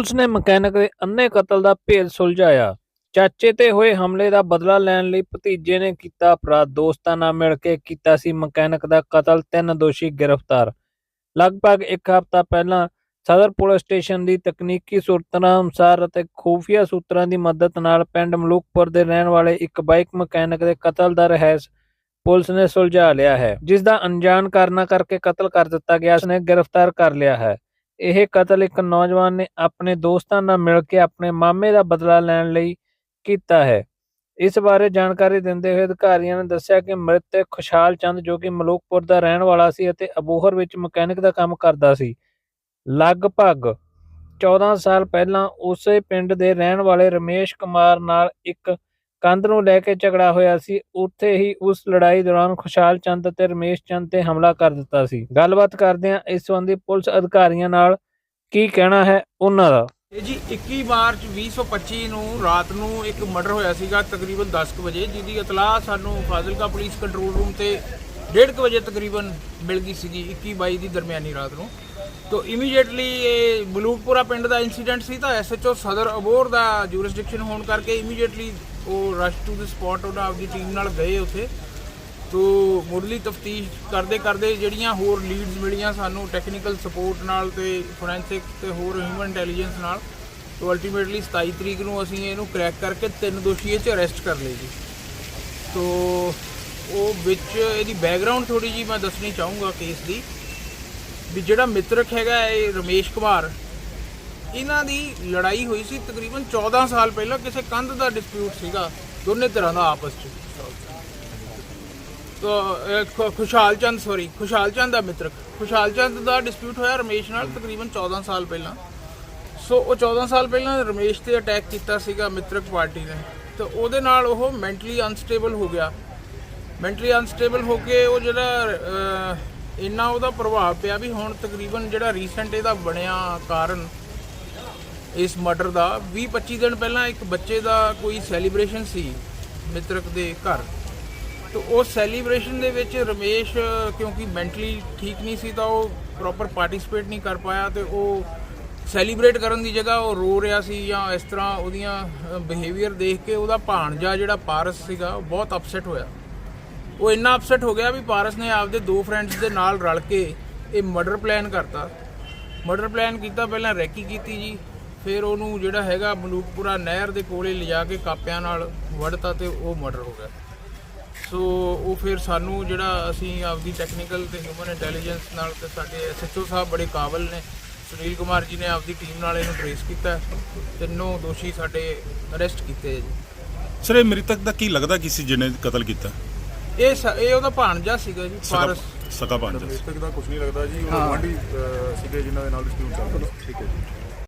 Police ਨੇ mechanic ਦੇ ਅੰਨੇ ਕਤਲ ਦਾ ਭੇਦ ਸੁਲਝਾਇਆ। ਚਾਚੇ ਤੇ ਹੋਏ ਹਮਲੇ ਦਾ ਬਦਲਾ ਲੈਣ ਲਈ ਭਤੀਜੇ ਨੇ ਕੀਤਾ ਅਪਰਾਧ। ਦੋਸਤਾਂ ਨਾਲ ਮਿਲ ਕੇ ਕੀਤਾ ਸੀ ਮਕੈਨਿਕ ਦਾ ਕਤਲ, ਤਿੰਨ ਦੋਸ਼ੀ ਗ੍ਰਿਫਤਾਰ। ਲਗਭਗ ਇੱਕ ਹਫ਼ਤਾ ਪਹਿਲਾਂ ਸਦਰ ਪੁਲਿਸ ਸਟੇਸ਼ਨ ਦੀ ਤਕਨੀਕੀ ਸੂਤਰਾਂ ਅਨੁਸਾਰ ਅਤੇ ਖੂਫੀਆ ਸੂਤਰਾਂ ਦੀ ਮਦਦ ਨਾਲ ਪਿੰਡ ਮਲੂਕਪੁਰ ਦੇ ਰਹਿਣ ਵਾਲੇ ਇੱਕ ਬਾਈਕ ਮਕੈਨਿਕ ਦੇ ਕਤਲ ਦਾ ਰਹੱਸ ਪੁਲਿਸ ਨੇ ਸੁਲਝਾ ਲਿਆ ਹੈ, ਜਿਸ ਦਾ ਅਣਜਾਣ ਕਾਰਨਾਂ ਕਰਕੇ ਕਤਲ ਕਰ ਦਿੱਤਾ ਗਿਆ। ਉਸ ਨੇ ਗ੍ਰਿਫਤਾਰ ਕਰ ਲਿਆ ਹੈ। ਇਹ ਕਤਲ ਇੱਕ ਨੌਜਵਾਨ ਨੇ ਆਪਣੇ ਦੋਸਤਾਂ ਨਾਲ ਮਿਲ ਕੇ ਆਪਣੇ ਮਾਮੇ ਦਾ ਬਦਲਾ ਲੈਣ ਲਈ ਕੀਤਾ ਹੈ। ਇਸ ਬਾਰੇ ਜਾਣਕਾਰੀ ਦਿੰਦੇ ਹੋਏ ਅਧਿਕਾਰੀਆਂ ਨੇ ਦੱਸਿਆ ਕਿ ਮ੍ਰਿਤਕ ਖੁਸ਼ਹਾਲ ਚੰਦ ਜੋ ਕਿ ਮਲੂਕਪੁਰ ਦਾ ਰਹਿਣ ਵਾਲਾ ਸੀ ਅਤੇ ਅਬੋਹਰ ਵਿੱਚ ਮਕੈਨਿਕ ਦਾ ਕੰਮ ਕਰਦਾ ਸੀ। ਲਗਭਗ 14 ਸਾਲ ਪਹਿਲਾਂ ਉਸੇ ਪਿੰਡ ਦੇ ਰਹਿਣ ਵਾਲੇ ਰਮੇਸ਼ ਕੁਮਾਰ ਨਾਲ ਇੱਕ ਕੰਧ ਨੂੰ ਲੈ ਕੇ ਝਗੜਾ ਹੋਇਆ ਸੀ। ਉੱਥੇ ਹੀ ਉਸ ਲੜਾਈ ਦੌਰਾਨ ਖੁਸ਼ਹਾਲ ਚੰਦ ਅਤੇ ਰਮੇਸ਼ ਚੰਦ ਤੇ ਹਮਲਾ ਕਰ ਦਿੱਤਾ ਸੀ। ਗੱਲਬਾਤ ਕਰਦੇ ਹਾਂ ਇਸ ਸੰਬੰਧੀ ਪੁਲਿਸ ਅਧਿਕਾਰੀਆਂ ਨਾਲ ਕੀ ਕਹਿਣਾ ਹੈ ਉਹਨਾਂ ਦਾ? ਇਹ ਜੀ 21 ਮਾਰਚ 2025 ਨੂੰ ਰਾਤ ਨੂੰ ਇੱਕ ਮਰਡਰ ਹੋਇਆ ਸੀਗਾ ਤਕਰੀਬਨ 10 ਵਜੇ, ਜਿਹਦੀ ਇਤਲਾਹ ਸਾਨੂੰ ਫਾਜ਼ਿਲਕਾ ਪੁਲਿਸ ਕੰਟਰੋਲ ਰੂਮ ਤੇ 1:30 ਕੁ ਵਜੇ ਤਕਰੀਬਨ ਮਿਲ ਗਈ ਸੀਗੀ 21 22 ਦੀ ਦਰਮਿਆਨੀ ਰਾਤ ਨੂੰ। ਤੋਂ ਇਮੀਡੀਏਟਲੀ ਇਹ ਬਲੂਕਪੁਰਾ ਪਿੰਡ ਦਾ ਇਨਸੀਡੈਂਟ ਸੀ ਤਾਂ ਐਸਐਚਓ ਸਦਰ ਅਬੋਰ ਦਾ ਜੂਰਿਸਡਿਕਸ਼ਨ ਹੋਣ ਕਰਕੇ ਇਮੀਡੀਏਟਲੀ ਉਹ ਰਸ਼ ਟੂ ਦ ਸਪੌਟ ਉਹਨਾਂ ਆਪਦੀ ਟੀਮ ਨਾਲ ਗਏ ਉੱਥੇ। ਤੋ ਮੁੱਢਲੀ ਤਫਤੀਸ਼ ਕਰਦੇ ਕਰਦੇ ਜਿਹੜੀਆਂ ਹੋਰ ਲੀਡਸ ਮਿਲੀਆਂ ਸਾਨੂੰ ਟੈਕਨੀਕਲ ਸਪੋਰਟ ਨਾਲ ਤੇ ਫੋਰੈਂਸਿਕ ਤੇ ਹੋਰ ਹਿਊਮਨ ਇੰਟੈਲੀਜੈਂਸ ਨਾਲ, ਤੋ ਅਲਟੀਮੇਟਲੀ 27 ਤਰੀਕ ਨੂੰ ਅਸੀਂ ਇਹਨੂੰ ਕ੍ਰੈਕ ਕਰਕੇ ਤਿੰਨ ਦੋਸ਼ੀ ਇਹ ਚ ਅਰੈਸਟ ਕਰ ਲਏ ਜੀ। ਤੋ ਉਹ ਵਿੱਚ ਇਹਦੀ ਬੈਕਗ੍ਰਾਉਂਡ ਥੋੜੀ ਜੀ ਮੈਂ ਦੱਸਣੀ ਚਾਹੂੰਗਾ ਕੇਸ ਦੀ। ਵੀ ਜਿਹੜਾ ਮਿੱਤਰਕ ਹੈਗਾ ਇਹ ਰਮੇਸ਼ ਕੁਮਾਰ ਇਹਨਾਂ ਦੀ ਲੜਾਈ ਹੋਈ ਸੀ ਤਕਰੀਬਨ 14 ਸਾਲ ਪਹਿਲਾਂ ਕਿਸੇ ਕੰਧ ਦਾ ਡਿਸਪਿਊਟ ਸੀਗਾ, ਦੋਨੇ ਤਰ੍ਹਾਂ ਦਾ ਆਪਸ 'ਚ। ਤੋ ਖੁਸ਼ਹਾਲ ਚੰਦ ਸੋਰੀ ਖੁਸ਼ਹਾਲ ਚੰਦ ਦਾ ਮਿੱਤਰਕ ਖੁਸ਼ਹਾਲ ਚੰਦ ਦਾ ਡਿਸਪਿਊਟ ਹੋਇਆ ਰਮੇਸ਼ ਨਾਲ ਤਕਰੀਬਨ 14 ਸਾਲ ਪਹਿਲਾਂ। ਸੋ, ਉਹ 14 ਸਾਲ ਪਹਿਲਾਂ ਰਮੇਸ਼ ਤੇ ਅਟੈਕ ਕੀਤਾ ਸੀਗਾ ਮਿੱਤਰਕ ਪਾਰਟੀ ਨੇ। ਤੇ ਉਹਦੇ ਨਾਲ ਉਹ ਮੈਂਟਲੀ ਅਨਸਟੇਬਲ ਹੋ ਗਿਆ। ਮੈਂਟਲੀ ਅਨਸਟੇਬਲ ਹੋ ਕੇ ਉਹ ਜਿਹੜਾ ਇੰਨਾ ਉਹਦਾ ਪ੍ਰਭਾਵ ਪਿਆ ਵੀ ਹੁਣ ਤਕਰੀਬਨ ਜਿਹੜਾ ਰੀਸੈਂਟ ਇਹਦਾ ਬਣਿਆ ਕਾਰਨ ਇਸ ਮਰਡਰ ਦਾ। 20 25 ਦਿਨ ਪਹਿਲਾਂ ਇੱਕ ਬੱਚੇ ਦਾ ਕੋਈ ਸੈਲੀਬ੍ਰੇਸ਼ਨ ਸੀ ਮਿੱਤਰਕ ਦੇ ਘਰ। ਤੇ ਉਹ ਸੈਲੀਬ੍ਰੇਸ਼ਨ ਦੇ ਵਿੱਚ ਰਮੇਸ਼, ਕਿਉਂਕਿ ਮੈਂਟਲੀ ਠੀਕ ਨਹੀਂ ਸੀ ਤਾਂ ਉਹ ਪ੍ਰੋਪਰ ਪਾਰਟਿਸਿਪੇਟ ਨਹੀਂ ਕਰ ਪਾਇਆ ਤੇ ਉਹ ਸੈਲੀਬ੍ਰੇਟ ਕਰਨ ਦੀ ਜਗ੍ਹਾ ਉਹ ਰੋ ਰਿਹਾ ਸੀ ਜਾਂ ਇਸ ਤਰ੍ਹਾਂ ਉਹਦੀਆਂ ਬਿਹੇਵੀਅਰ ਦੇਖ ਕੇ ਉਹਦਾ ਭਾਣਜਾ ਜਿਹੜਾ ਪਾਰਸ ਸੀਗਾ, ਉਹ ਬਹੁਤ ਅਪਸੈਟ ਹੋਇਆ। ਉਹ ਇੰਨਾ ਅਪਸੈਟ ਹੋ ਗਿਆ ਵੀ ਪਾਰਸ ਨੇ ਆਪਦੇ ਦੋ ਫਰੈਂਡਸ ਦੇ ਨਾਲ ਰਲ ਕੇ ਇਹ ਮਰਡਰ ਪਲਾਨ ਕਰਤਾ। ਮਰਡਰ ਪਲਾਨ ਕੀਤਾ, ਪਹਿਲਾਂ ਰੈਕੀ ਕੀਤੀ ਜੀ। ਫਿਰ ਉਹਨੂੰ ਜਿਹੜਾ ਹੈਗਾ ਮਲੂਕਪੁਰਾ ਨਹਿਰ ਦੇ ਕੋਲੇ ਲਿਜਾ ਕੇ ਕਾਪਿਆਂ ਨਾਲ ਵੜਤਾ ਤੇ ਉਹ ਮਰਡਰ ਹੋ ਗਿਆ। ਸੋ ਉਹ ਫਿਰ ਸਾਨੂੰ ਜਿਹੜਾ ਅਸੀਂ ਆਪਦੀ ਟੈਕਨੀਕਲ ਤੇ ਹਿਊਮਨ ਇੰਟੈਲੀਜੈਂਸ ਨਾਲ ਤੇ ਸਾਡੇ ਐਸਐਚਓ ਸਾਹਿਬ ਬੜੇ ਕਾਬਲ ਨੇ। ਸੁਨੀਲ ਕੁਮਾਰ ਜੀ ਨੇ ਆਪਦੀ ਟੀਮ ਨਾਲ ਇਹਨੂੰ ਟ੍ਰੇਸ ਕੀਤਾ ਤਿੰਨੋਂ ਦੋਸ਼ੀ ਸਾਡੇ ਅਰੈਸਟ ਕੀਤੇ ਹੈ ਜੀ। ਸਰ ਇਹ ਮ੍ਰਿਤਕ ਦਾ ਕੀ ਲੱਗਦਾ ਕਿਸੇ ਜਿਹਨੇ ਕਤਲ ਕੀਤਾ? ਇਹ ਸ- ਇਹ ਉਹਦਾ ਭਾਣਜਾ ਸੀਗਾ ਜੀ ਪਾਰਸ ਸਕਾ ਪੰਜ ਮ੍ਰਿਤਕ ਦਾ ਕੁਝ ਨਹੀਂ ਲੱਗਦਾ ਜੀ ਉਹ ਗਵਾਂਢੀ ਸੀਗੇ ਜਿਨ੍ਹਾਂ ਦੇ ਨਾਲ ਡਿਸਪਿਊਟ ਚੱਲ ਰਿਹਾ ਠੀਕ ਹੈ ਜੀ।